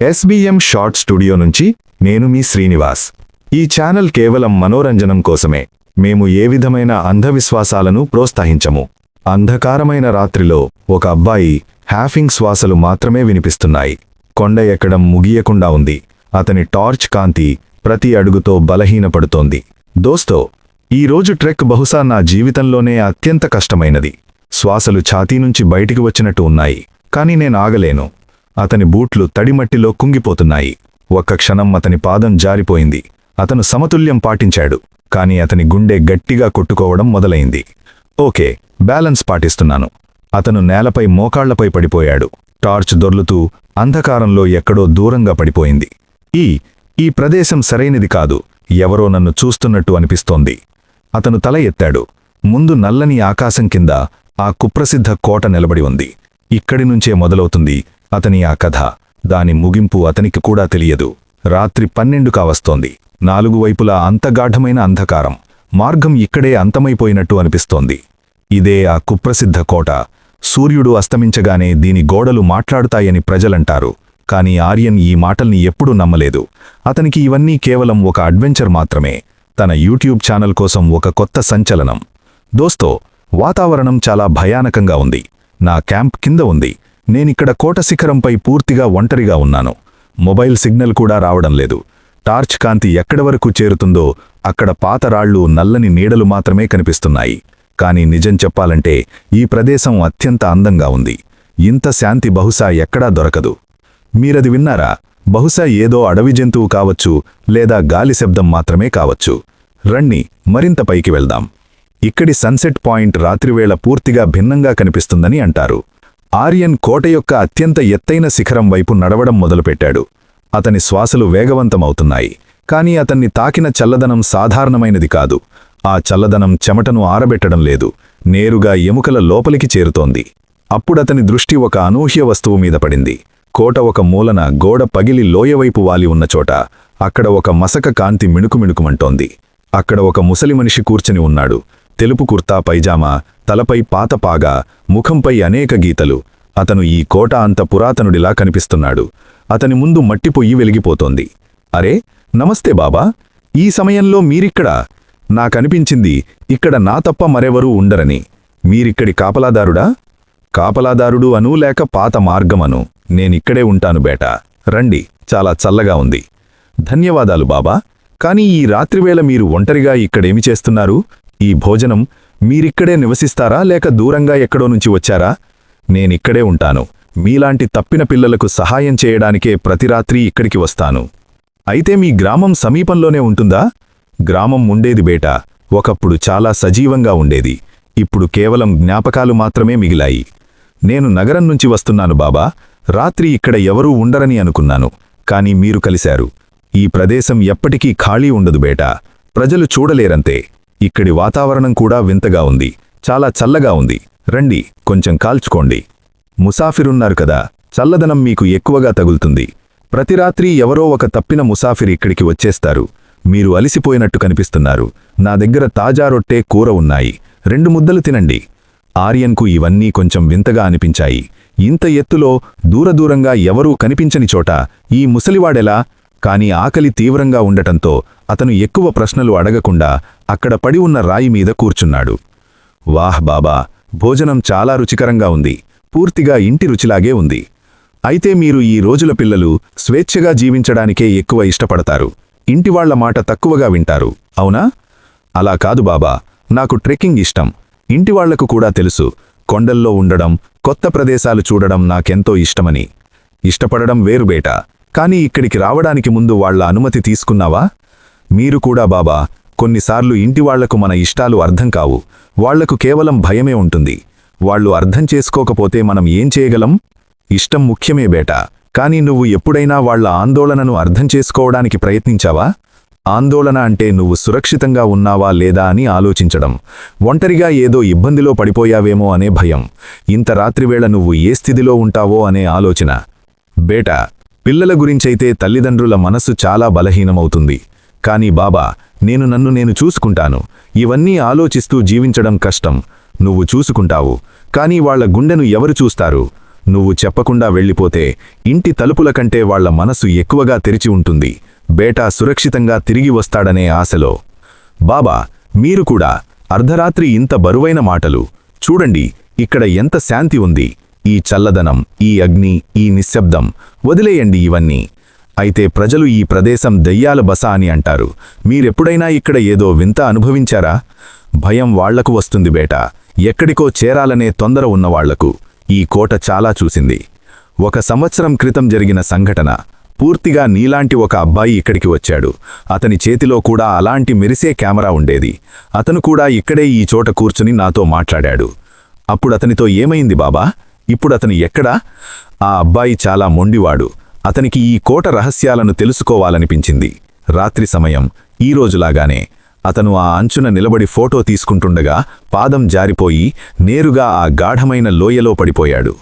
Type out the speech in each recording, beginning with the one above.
SBM short studio నుంచి నేను మీ శ్రీనివాస్. ఈ ఛానల్ కేవలం మనోరంజనం కోసమే. మేము ఏ విధమైన అంధవిశ్వాసాలను ప్రోత్సహించము. అంధకారమైన రాత్రిలో ఒక అబ్బాయి హ్యాఫింగ్ శ్వాసలు మాత్రమే వినిపిస్తున్నాయి. కొండ ఎక్కడం ముగియకుండా ఉంది. అతని టార్చ్ కాంతి ప్రతి అడుగుతో బలహీనపడుతోంది. దోస్తో ఈ రోజు ట్రెక్ బహుశా నా జీవితంలోనే అత్యంత కష్టమైనది. శ్వాసలు ఛాతీ నుంచి బయటికి వచ్చినట్టు ఉన్నాయి. కానీ నేను ఆగలేను. అతని బూట్లు తడిమట్టిలో కుంగిపోతున్నాయి. ఒక్క క్షణం అతని పాదం జారిపోయింది. అతను సమతుల్యం పాటించాడు కాని అతని గుండె గట్టిగా కొట్టుకోవడం మొదలైంది. ఓకే బ్యాలెన్స్ పాటిస్తున్నాను. అతను నేలపై మోకాళ్ళపై పడిపోయాడు. టార్చ్ దొర్లుతూ అంధకారంలో ఎక్కడో దూరంగా పడిపోయింది. ఈ ఈ ప్రదేశం సరైనది కాదు. ఎవరో నన్ను చూస్తున్నట్టు అనిపిస్తోంది. అతను తల ఎత్తాడు. ముందు నల్లని ఆకాశం కింద ఆ కుప్రసిద్ధ కోట నిలబడి ఉంది. ఇక్కడి నుంచే మొదలవుతుంది అతని ఆ కథ దాని ముగింపు అతనికి కూడా తెలియదు. రాత్రి పన్నెండు కావస్తోంది. నాలుగు వైపులా అంతగాఢమైన అంధకారం. మార్గం ఇక్కడే అంతమైపోయినట్టు అనిపిస్తోంది. ఇదే ఆ కుప్రసిద్ధ కోట. సూర్యుడు అస్తమించగానే దీని గోడలు మాట్లాడుతాయని ప్రజలంటారు. కాని ఆర్యన్ ఈ మాటల్ని ఎప్పుడూ నమ్మలేదు. అతనికి ఇవన్నీ కేవలం ఒక అడ్వెంచర్ మాత్రమే. తన యూట్యూబ్ ఛానల్ కోసం ఒక కొత్త సంచలనం. దోస్తో వాతావరణం చాలా భయానకంగా ఉంది. నా క్యాంప్ కింద ఉంది. నేనిక్కడ కోట శిఖరంపై పూర్తిగా ఒంటరిగా ఉన్నాను. మొబైల్ సిగ్నల్ కూడా రావడం లేదు. టార్చ్ కాంతి ఎక్కడి వరకు చేరుతుందో అక్కడ పాతరాళ్ళు నల్లని నీడలు మాత్రమే కనిపిస్తున్నాయి. కాని నిజం చెప్పాలంటే ఈ ప్రదేశం అత్యంత అందంగా ఉంది. ఇంత శాంతి బహుశా ఎక్కడా దొరకదు. మీరది విన్నారా? బహుశా ఏదో అడవి జంతువు కావచ్చు లేదా గాలి శబ్దం మాత్రమే కావచ్చు. రండి మరింత పైకి వెళ్దాం. ఇక్కడి సన్సెట్ పాయింట్ రాత్రివేళ పూర్తిగా భిన్నంగా కనిపిస్తుందని అంటారు. ఆర్యన్ కోట యొక్క అత్యంత ఎత్తైన శిఖరం వైపు నడవడం మొదలుపెట్టాడు. అతని శ్వాసలు వేగవంతమవుతున్నాయి. కాని అతన్ని తాకిన చల్లదనం సాధారణమైనది కాదు. ఆ చల్లదనం చెమటను ఆరబెట్టడం లేదు. నేరుగా ఎముకల లోపలికి చేరుతోంది. అప్పుడతని దృష్టి ఒక అనూహ్య వస్తువు మీద పడింది. కోట ఒక మూలన గోడ పగిలి లోయవైపు వాలి ఉన్న చోట అక్కడ ఒక మసక కాంతి మిణుకుమిణుకుమంటోంది అక్కడ ఒక ముసలి మనిషి కూర్చుని ఉన్నాడు. తెలుపు కుర్తా పైజామా తలపై పాత పాగా ముఖంపై అనేక గీతలు. అతను ఈ కోట అంత పురాతనుడిలా కనిపిస్తున్నాడు. అతని ముందు మట్టిపొయ్యి వెలిగిపోతోంది. అరే నమస్తే బాబా. ఈ సమయంలో మీరిక్కడా? నాకనిపించింది ఇక్కడ నా తప్ప మరెవరూ ఉండరని. మీరిక్కడి కాపలాదారుడా? కాపలాదారుడు అను లేక పాత మార్గమను. నేనిక్కడే ఉంటాను బేటా. రండి చాలా చల్లగా ఉంది. ధన్యవాదాలు బాబా. కాని ఈ రాత్రివేళ మీరు ఒంటరిగా ఇక్కడేమి చేస్తున్నారు? ఈ భోజనం మీరిక్కడే నివసిస్తారా లేక దూరంగా ఎక్కడో నుంచి వచ్చారా? నేనిక్కడే ఉంటాను. మీలాంటి తప్పిన పిల్లలకు సహాయం చేయడానికే ప్రతిరాత్రి ఇక్కడికి వస్తాను. అయితే మీ గ్రామం సమీపంలోనే ఉంటుందా? గ్రామం ఉండేది బేటా. ఒకప్పుడు చాలా సజీవంగా ఉండేది. ఇప్పుడు కేవలం జ్ఞాపకాలు మాత్రమే మిగిలాయి. నేను నగరం నుంచి వస్తున్నాను బాబా. రాత్రి ఇక్కడ ఎవరూ ఉండరని అనుకున్నాను. కాని మీరు కలిశారు. ఈ ప్రదేశం ఎప్పటికీ ఖాళీ ఉండదు బేటా. ప్రజలు చూడలేరంతే. ఇక్కడి వాతావరణం కూడా వింతగా ఉంది. చాలా చల్లగా ఉంది. రండి కొంచెం కాల్చుకోండి. ముసాఫిరున్నారు కదా చల్లదనం మీకు ఎక్కువగా తగులుతుంది. ప్రతి రాత్రి ఎవరో ఒక తప్పిన ముసాఫిర్ ఇక్కడికి వచ్చేస్తారు. మీరు అలిసిపోయినట్టు కనిపిస్తున్నారు. నా దగ్గర తాజా రొట్టె కూర ఉన్నాయి. రెండు ముద్దలు తినండి. ఆర్యన్కు ఇవన్నీ కొంచెం వింతగా అనిపించాయి. ఇంత ఎత్తులో దూరదూరంగా ఎవరూ కనిపించని చోట ఈ ముసలివాడెలా? కాని ఆకలి తీవ్రంగా ఉండటంతో అతను ఎక్కువ ప్రశ్నలు అడగకుండా అక్కడ పడి ఉన్న రాయి మీద కూర్చున్నాడు. వాహ్ బాబా భోజనం చాలా రుచికరంగా ఉంది. పూర్తిగా ఇంటి రుచిలాగే ఉంది. అయితే మీరు ఈ రోజుల పిల్లలు స్వేచ్ఛగా జీవించడానికే ఎక్కువ ఇష్టపడతారు. ఇంటివాళ్ళ మాట తక్కువగా వింటారు. అవునా? అలా కాదు బాబా నాకు ట్రెక్కింగ్ ఇష్టం. ఇంటివాళ్ళకు కూడా తెలుసు కొండల్లో ఉండడం కొత్త ప్రదేశాలు చూడడం నాకెంతో ఇష్టమని. ఇష్టపడడం వేరుబేట కాని ఇక్కడికి రావడానికి ముందు వాళ్ళ అనుమతి తీసుకున్నావా? మీరు కూడా బాబా కొన్నిసార్లు ఇంటివాళ్ళకు మన ఇష్టాలు అర్థం కావు. వాళ్ళకు కేవలం భయమే ఉంటుంది. వాళ్ళు అర్థం చేసుకోకపోతే మనం ఏం చేయగలం? ఇష్టం ముఖ్యమే బేటా. కాని నువ్వు ఎప్పుడైనా వాళ్ళ ఆందోళనను అర్థం చేసుకోవడానికి ప్రయత్నించావా? ఆందోళన అంటే నువ్వు సురక్షితంగా ఉన్నావా లేదా అని ఆలోచించడం. ఒంటరిగా ఏదో ఇబ్బందిలో పడిపోయావేమో అనే భయం. ఇంత రాత్రివేళ నువ్వు ఏ స్థితిలో ఉంటావో అనే ఆలోచన. బేటా పిల్లల గురించైతే తల్లిదండ్రుల మనస్సు చాలా బలహీనమవుతుంది. కాని బాబా నేను నన్ను నేను చూసుకుంటాను. ఇవన్నీ ఆలోచిస్తూ జీవించడం కష్టం. నువ్వు చూసుకుంటావు. కానీ వాళ్ళ గుండెను ఎవరు చూస్తారు? నువ్వు చెప్పకుండా వెళ్ళిపోతే ఇంటి తలుపుల కంటే వాళ్ళ మనసు ఎక్కువగా తెరిచి ఉంటుంది. బేటా సురక్షితంగా తిరిగి వస్తాడనే ఆశలో. బాబా మీరు కూడా అర్ధరాత్రి ఇంత బరువైన మాటలు. చూడండి ఇక్కడ ఎంత శాంతి ఉంది. ఈ చల్లదనం ఈ అగ్ని ఈ నిశ్శబ్దం. వదిలేయండి ఇవన్నీ. అయితే ప్రజలు ఈ ప్రదేశం దెయ్యాల బస అని అంటారు. మీరెప్పుడైనా ఇక్కడ ఏదో వింత అనుభవించారా? భయం వాళ్ళకు వస్తుంది బేట. ఎక్కడికో చేరాలనే తొందర ఉన్నవాళ్ళకు ఈ కోట చాలా చూసింది. ఒక సంవత్సరం క్రితం జరిగిన సంఘటన. పూర్తిగా నీలాంటి ఒక అబ్బాయి ఇక్కడికి వచ్చాడు. అతని చేతిలో కూడా అలాంటి మెరిసే కెమెరా ఉండేది. అతను కూడా ఇక్కడే ఈ చోట కూర్చుని నాతో మాట్లాడాడు. అప్పుడు అతనితో ఏమైంది బాబా? ఇప్పుడు అతను ఎక్కడా? ఆ అబ్బాయి చాలా మొండివాడు. అతనికి ఈ కోట రహస్యాలను తెలుసుకోవాలనిపించింది. రాత్రి సమయం ఈ రోజులాగానే అతను ఆ అంచున నిలబడి ఫోటో తీసుకుంటుండగా పాదం జారిపోయి నేరుగా ఆ గాఢమైన లోయలో పడిపోయాడు.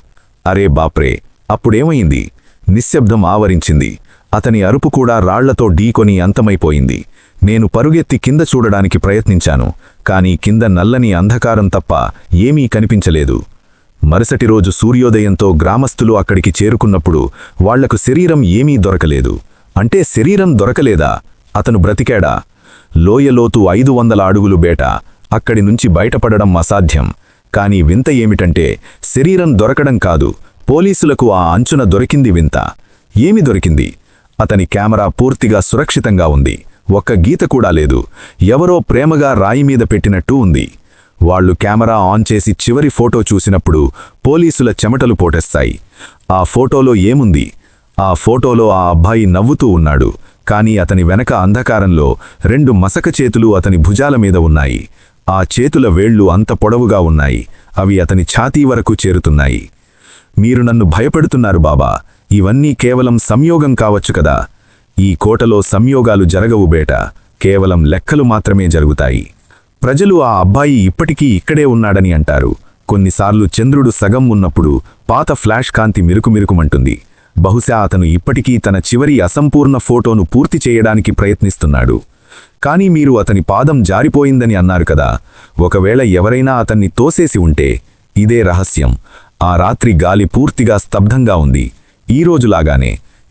అరే బాప్రే అప్పుడేమైంది? నిశ్శబ్దం ఆవరించింది. అతని అరుపు కూడా రాళ్ళతో ఢీకొని అంతమైపోయింది. నేను పరుగెత్తి కింద చూడడానికి ప్రయత్నించాను కాని కింద నల్లని అంధకారం తప్ప ఏమీ కనిపించలేదు. మరుసటి రోజు సూర్యోదయంతో గ్రామస్థులు అక్కడికి చేరుకున్నప్పుడు వాళ్ళకు శరీరం ఏమీ దొరకలేదు. అంటే శరీరం దొరకలేదా? అతను బ్రతికాడా? లోయలోతు ఐదు వందల అడుగులు బేట. అక్కడి నుంచి బయటపడడం అసాధ్యం. కాని వింత ఏమిటంటే శరీరం దొరకడం కాదు. పోలీసులకు ఆ అంచున దొరికింది వింత. ఏమి దొరికింది? అతని కెమెరా పూర్తిగా సురక్షితంగా ఉంది. ఒక్క గీత కూడా లేదు. ఎవరో ప్రేమగా రాయి మీద పెట్టినట్టు ఉంది. వాళ్ళు కెమెరా ఆన్ చేసి చివరి ఫోటో చూసినప్పుడు పోలీసుల చెమటలు పోటేస్తాయి. ఆ ఫోటోలో ఏముంది? ఆ ఫోటోలో ఆ అబ్బాయి నవ్వుతూ ఉన్నాడు. కానీ అతని వెనక అంధకారంలో రెండు మసక చేతులు అతని భుజాల మీద ఉన్నాయి. ఆ చేతుల వేళ్ళు అంత పొడవుగా ఉన్నాయి. అవి అతని ఛాతీ వరకు చేరుతున్నాయి. మీరు నన్ను భయపెడుతున్నారు బాబా. ఇవన్నీ కేవలం సంయోగం కావచ్చు కదా. ఈ కోటలో సంయోగాలు జరగవు బేట. కేవలం లెక్కలు మాత్రమే జరుగుతాయి. ప్రజలు ఆ అబ్బాయి ఇప్పటికీ ఇక్కడే ఉన్నాడని అంటారు. కొన్నిసార్లు చంద్రుడు సగం ఉన్నప్పుడు పాత ఫ్లాష్ కాంతి మిరుకుమిరుకుమంటుంది బహుశా అతను ఇప్పటికీ తన చివరి అసంపూర్ణ ఫోటోను పూర్తి చేయడానికి ప్రయత్నిస్తున్నాడు. కానీ మీరు అతని పాదం జారిపోయిందని అన్నారు కదా. ఒకవేళ ఎవరైనా అతన్ని తోసేసి ఉంటే ఇదే రహస్యం. ఆ రాత్రి గాలి పూర్తిగా స్తబ్దంగా ఉంది. ఈ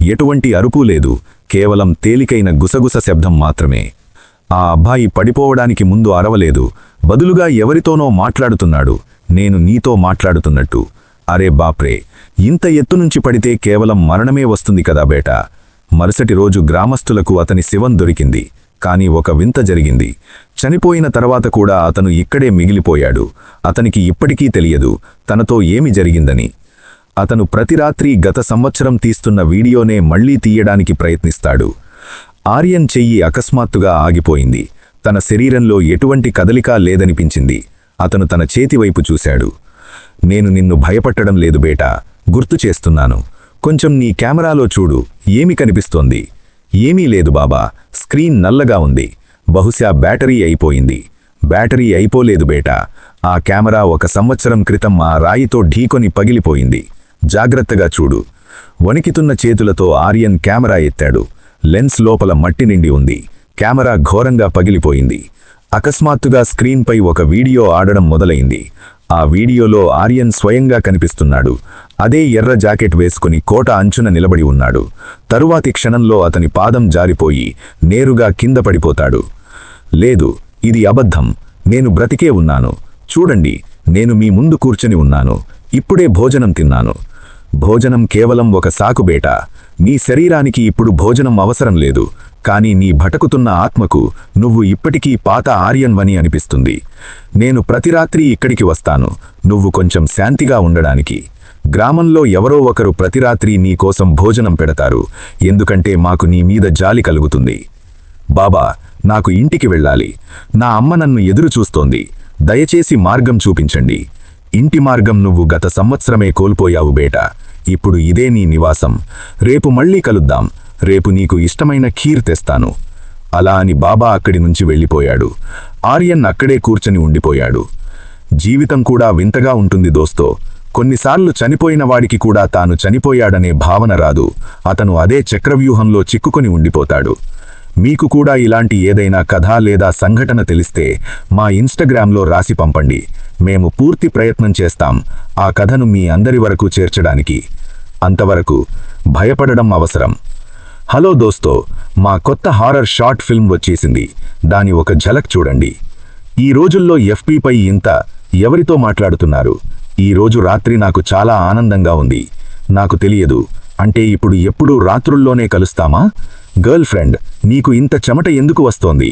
ఎటువంటి అరుపు లేదు. కేవలం తేలికైన గుసగుస శబ్దం మాత్రమే. ఆ అబ్బాయి పడిపోవడానికి ముందు అరవలేదు. బదులుగా ఎవరితోనో మాట్లాడుతున్నాడు. నేను నీతో మాట్లాడుతున్నట్టు. అరే బాప్రే ఇంత ఎత్తునుంచి పడితే కేవలం మరణమే వస్తుంది కదా బేటా. మరుసటి రోజు గ్రామస్తులకు అతని శివం దొరికింది. కాని ఒక వింత జరిగింది. చనిపోయిన తర్వాత కూడా అతను ఇక్కడే మిగిలిపోయాడు. అతనికి ఇప్పటికీ తెలియదు. తనతో ఏమి జరిగిందని. అతను ప్రతి రాత్రి గత సంవత్సరం తీస్తున్న వీడియోనే మళ్ళీ తీయడానికి ప్రయత్నిస్తాడు. ఆర్యన్ చెయ్యి అకస్మాత్తుగా ఆగిపోయింది. తన శరీరంలో ఎటువంటి కదలిక లేదనిపించింది. అతను తన చేతివైపు చూశాడు. నేను నిన్ను భయపట్టడం లేదు బేటా గుర్తు చేస్తున్నాను. కొంచెం నీ కెమెరాలో చూడు ఏమి కనిపిస్తోంది? ఏమీ లేదు బాబా స్క్రీన్ నల్లగా ఉంది. బహుశా బ్యాటరీ అయిపోయింది. బ్యాటరీ అయిపోలేదు బేటా. ఆ కెమెరా ఒక సంవత్సరం క్రితం ఆ రాయితో ఢీకొని పగిలిపోయింది. జాగ్రత్తగా చూడు. వణికితున్న చేతులతో ఆర్యన్ కెమెరా ఎత్తాడు. లెన్స్ లోపల మట్టి నిండి ఉంది. కెమెరా ఘోరంగా పగిలిపోయింది. అకస్మాత్తుగా స్క్రీన్పై ఒక వీడియో ఆడడం మొదలైంది. ఆ వీడియోలో ఆర్యన్ స్వయంగా కనిపిస్తున్నాడు. అదే ఎర్ర జాకెట్ వేసుకుని కోట అంచున నిలబడి ఉన్నాడు. తరువాతి క్షణంలో అతని పాదం జారిపోయి నేరుగా కింద పడిపోతాడు. లేదు ఇది అబద్ధం. నేను బ్రతికే ఉన్నాను. చూడండి నేను మీ ముందు కూర్చొని ఉన్నాను. ఇప్పుడే భోజనం తిన్నాను. భోజనం కేవలం ఒక సాకుబేట నీ శరీరానికి ఇప్పుడు భోజనం అవసరం లేదు. కాని నీ భటకుతున్న ఆత్మకు నువ్వు ఇప్పటికీ పాత ఆర్యన్వని అనిపిస్తుంది. నేను ప్రతిరాత్రి ఇక్కడికి వస్తాను. నువ్వు కొంచెం శాంతిగా ఉండడానికి. గ్రామంలో ఎవరో ఒకరు ప్రతిరాత్రి నీకోసం భోజనం పెడతారు. ఎందుకంటే మాకు నీ మీద జాలి కలుగుతుంది. బాబా నాకు ఇంటికి వెళ్ళాలి. నా అమ్మ నన్ను ఎదురు చూస్తోంది. దయచేసి మార్గం చూపించండి. ఇంటి మార్గం నువ్వు గత సంవత్సరమే కోల్పోయావు బేటా. ఇప్పుడు ఇదే నీ నివాసం. రేపు మళ్ళీ కలుద్దాం. రేపు నీకు ఇష్టమైన ఖీర్ తెస్తాను. అలా అని బాబా అక్కడి నుంచి వెళ్ళిపోయాడు. ఆర్యన్ అక్కడే కూర్చొని ఉండిపోయాడు. జీవితం కూడా వింతగా ఉంటుంది దోస్తో. కొన్నిసార్లు చనిపోయిన వాడికి కూడా తాను చనిపోయాడనే భావన రాదు. అతను అదే చక్రవ్యూహంలో చిక్కుకొని ఉండిపోతాడు. మీకు కూడా ఇలాంటి ఏదైనా కథ లేదా సంఘటన తెలిస్తే మా ఇన్స్టాగ్రామ్లో రాసి పంపండి. మేము పూర్తి ప్రయత్నం చేస్తాం ఆ కథను మీ అందరి వరకు చేర్చడానికి. అంతవరకు భయపడడం అవసరం. హలో దోస్తో మా కొత్త హారర్ షార్ట్ ఫిల్మ్ వచ్చేసింది. దాని ఒక ఝలక్ చూడండి. ఈ రోజుల్లో ఎఫ్పిపై ఇంత ఎవరితో మాట్లాడుతున్నారు? ఈ రోజు రాత్రి నాకు చాలా ఆనందంగా ఉంది. నాకు తెలియదు. అంటే ఇప్పుడు ఎప్పుడూ రాత్రుల్లోనే కలుస్తామా? గర్ల్ ఫ్రెండ్ నీకు ఇంత చెమట ఎందుకు వస్తోంది?